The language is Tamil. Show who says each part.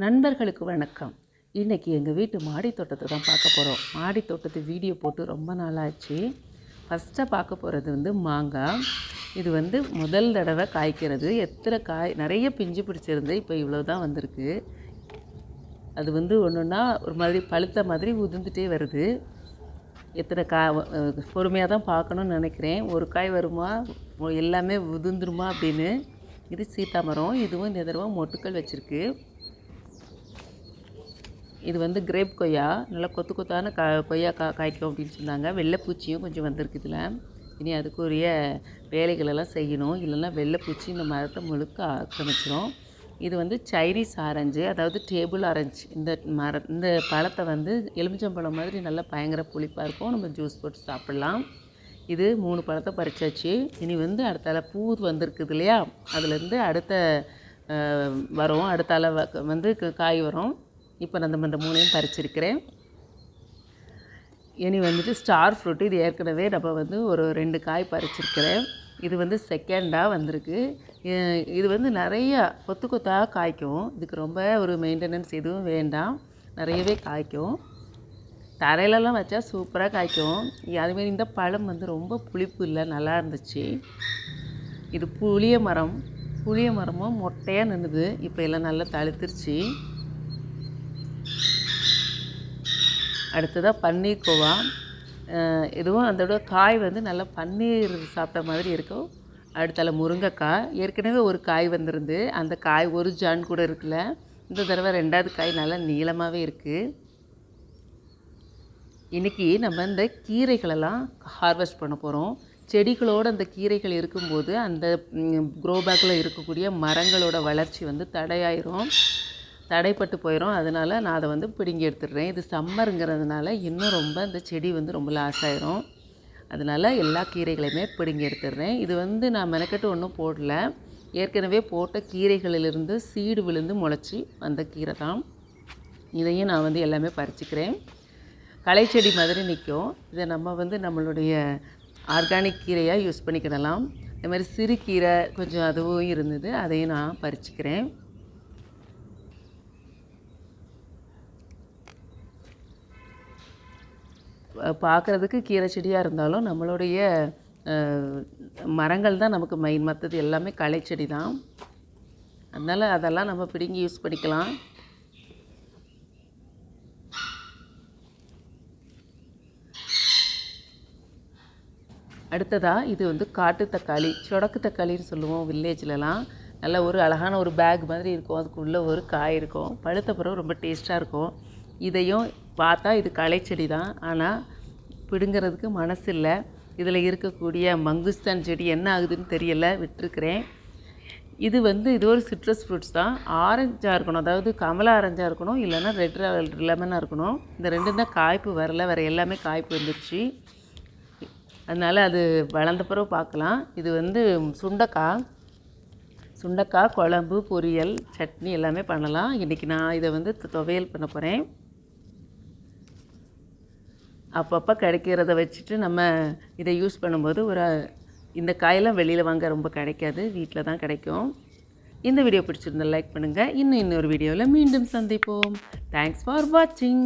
Speaker 1: நண்பர்களுக்கு வணக்கம். இன்றைக்கி எங்கள் வீட்டு மாடி தோட்டத்தை தான் பார்க்க போகிறோம் மாடி தோட்டத்து வீடியோ போட்டு ரொம்ப நாளாச்சு. ஃபஸ்ட்டாக பார்க்க போகிறது வந்து மாங்காய். இது வந்து முதல் தடவை காய்க்கிறது. எத்தனை காய் நிறைய பிஞ்சு பிடிச்சிருந்து இப்போ இவ்வளோ தான் வந்திருக்கு. அது வந்து ஒன்றுன்னா ஒரு மாதிரி பழுத்த மாதிரி உதிர்ந்துட்டே வருது. எத்தனை கா பொறுமையாக தான் பார்க்கணுன்னு நினைக்கிறேன். ஒரு காய் வருமா? எல்லாமே உதிர்ந்துருமா அப்படின்னு. இது சீத்தாமரம். இதுவும் இந்த தடவை மொட்டுக்கள் வச்சுருக்கு. இது வந்து கிரேப் கொய்யா. நல்லா கொத்து கொத்தான கா கொய்யா கா காய்க்கும் அப்படின்னு சொன்னாங்க. வெள்ளைப்பூச்சியும் கொஞ்சம் வந்திருக்கு இதில். இனி அதுக்குரிய வேலைகளெல்லாம் செய்யணும். இல்லைன்னா வெள்ளைப்பூச்சி இந்த மரத்தை முழுக்க ஆக்கிரமிச்சிடும் இது வந்து சைனீஸ் ஆரஞ்சு அதாவது டேபிள் ஆரஞ்சு இந்த மர இந்த பழத்தை வந்து எலுமிச்சம்பழம் மாதிரி நல்லா பயங்கர புளிப்பாக இருக்கும். நம்ம ஜூஸ் போட்டு சாப்பிட்லாம். இது மூணு பழத்தை பறிச்சாச்சு. இனி வந்து அடுத்தால பூ வந்திருக்குது இல்லையா? அதுலேருந்து அடுத்த வரும். அடுத்தால வ- வந்து க- காய் வரும். இப்போ நான் இந்த- மூணையும் பறிச்சிருக்கிறேன். இனி வந்துட்டு ஸ்டார் ஃப்ரூட்டு இது ஏற்கனவே நம்ம வந்து ஒரு ரெண்டு காய் பறிச்சிருக்கிறேன். இது வந்து செகண்டாக வந்திருக்கு. இது வந்து நிறையா கொத்து கொத்தாக காய்க்கும். இதுக்கு ரொம்ப ஒரு மெயின்டெனன்ஸ் எதுவும் வேண்டாம். நிறையவே காய்க்கும். தரையிலலாம் வச்சா சூப்பராக காய்க்கும். அதுமாரி இந்த பழம் வந்து ரொம்ப புளிப்பு இல்லை நல்லா இருந்துச்சு. இது புளிய மரம். புளிய மரமும் மொட்டையாக நின்றுது இப்போ எல்லாம் நல்லா தழுத்துருச்சு அடுத்ததாக பன்னீர் கோவா. இதுவும் அதோட காய் வந்து நல்லா பன்னீர் சாப்பிட்ட மாதிரி இருக்கும். அடுத்தால முருங்கைக்காய். ஏற்கனவே ஒரு காய் வந்திருந்து அந்த காய் ஒரு ஜான் கூட இருக்குல்ல இந்த தடவை ரெண்டாவது காய் நல்லா நீளமாகவே இருக்குது இன்றைக்கி நம்ம இந்த கீரைகளெல்லாம் ஹார்வெஸ்ட் பண்ண போகிறோம் செடிகளோடு அந்த கீரைகள் இருக்கும்போது அந்த க்ரோ பேக்கில் இருக்கக்கூடிய மரங்களோட வளர்ச்சி வந்து தடையாயிரும். தடைப்பட்டு போயிடும் அதனால் நான் அதை வந்து பிடுங்கி எடுத்துடுறேன். இது சம்மருங்கிறதுனால இன்னும் ரொம்ப இந்த செடி வந்து ரொம்ப லாஸ் ஆயிரும். அதனால் எல்லா கீரைகளையுமே பிடுங்கி எடுத்துடுறேன். இது வந்து நான் மெனக்கெட்டு ஒன்றும் போடல. ஏற்கனவே போட்ட கீரைகளிலிருந்து சீடு விழுந்து முளைச்சி அந்த கீரை தான். இதையும் நான் வந்து எல்லாமே பறிச்சுக்கிறேன். களைச்செடி மாதிரி நிற்கும். இதை நம்ம வந்து நம்மளுடைய ஆர்கானிக் கீரையாக யூஸ் பண்ணிக்கிடலாம். இந்த மாதிரி சிறு கீரை கொஞ்சம் அதுவும் இருந்தது. அதையும் நான் பறிச்சுக்கிறேன். பார்க்குறதுக்கு கீரை செடியாக இருந்தாலும் நம்மளுடைய மரங்கள் தான் நமக்கு மெயின் மற்றது எல்லாமே களைச்செடி தான் அதனால் அதெல்லாம் நம்ம பிடுங்கி யூஸ் பண்ணிக்கலாம். அடுத்ததாக இது வந்து காட்டு தக்காளி. சொடக்கு தக்காளின்னு சொல்லுவோம் வில்லேஜ்லலாம் நல்ல ஒரு அழகான ஒரு பேக் மாதிரி இருக்கும். அதுக்குள்ளே ஒரு காய் இருக்கும். பழுத்த பிறகு ரொம்ப டேஸ்ட்டாக இருக்கும். இதையும் பார்த்தா இது களைச்செடி தான். ஆனால் பிடுங்கிறதுக்கு மனசு இல்லை. இதில் இருக்கக்கூடிய மங்குஸ்தான் செடி என்ன ஆகுதுன்னு தெரியல விட்டுருக்கிறேன். இது வந்து இது ஒரு சிட்ரஸ் ஃப்ரூட்ஸ் தான். ஆரஞ்சாக இருக்கணும். அதாவது கமலா ஆரஞ்சாக இருக்கணும். இல்லைன்னா ரெட் லெமனாக இருக்கணும். இந்த ரெண்டும் தான் காய்ப்பு வரல. வேறு எல்லாமே காய்ப்பு வந்துடுச்சு அதனால் அது வளர்ந்த பிறகு பார்க்கலாம். இது வந்து சுண்டைக்காய். சுண்டைக்காய் குழம்பு பொரியல் சட்னி எல்லாமே பண்ணலாம். இன்றைக்கி நான் இதை வந்து துவையல் பண்ண போகிறேன் அப்பப்போ கிடைக்கிறத வச்சுட்டு நம்ம இதை யூஸ் பண்ணும்போது ஒரு இந்த காயெல்லாம் வெளியில் வாங்க ரொம்ப கிடைக்காது வீட்டில் தான் கிடைக்கும். இந்த வீடியோ பிடிச்சிருந்தா லைக் பண்ணுங்கள் இன்னும் இன்னொரு வீடியோவில் மீண்டும் சந்திப்போம். தேங்க்ஸ் ஃபார் வாட்சிங்